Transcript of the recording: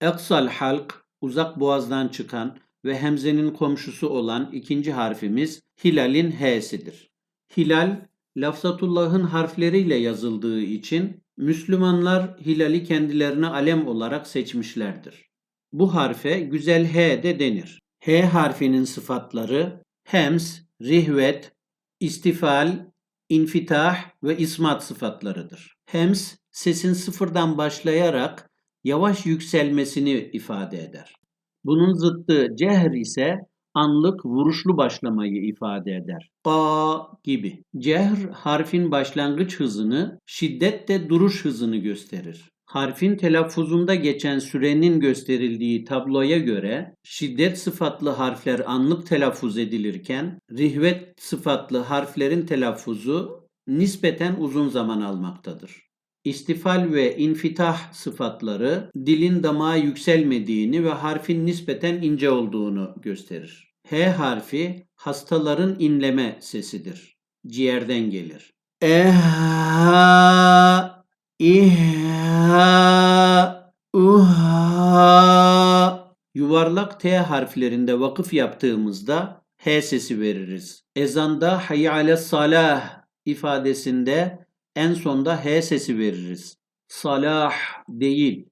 Eksal halk uzak boğazdan çıkan ve hemzenin komşusu olan ikinci harfimiz hilalin h'sidir. Hilal lafzatullah'ın harfleriyle yazıldığı için Müslümanlar hilali kendilerine alem olarak seçmişlerdir. Bu harfe güzel H de denir. H harfinin sıfatları hems, rihvet, istifal, infitah ve ismat sıfatlarıdır. Hems sesin sıfırdan başlayarak yavaş yükselmesini ifade eder. Bunun zıttı cehr ise anlık vuruşlu başlamayı ifade eder. Ka gibi. Cehr harfin başlangıç hızını, şiddet de duruş hızını gösterir. Harfin telaffuzunda geçen sürenin gösterildiği tabloya göre şiddet sıfatlı harfler anlık telaffuz edilirken rihvet sıfatlı harflerin telaffuzu nispeten uzun zaman almaktadır. İstifal ve infitah sıfatları dilin damağa yükselmediğini ve harfin nispeten ince olduğunu gösterir. H harfi hastaların inleme sesidir. Ciğerden gelir. Eha, İha, uha. Yuvarlak T harflerinde vakıf yaptığımızda H sesi veririz. Ezanda hayy ale salah ifadesinde en sonda H sesi veririz. Salah değil,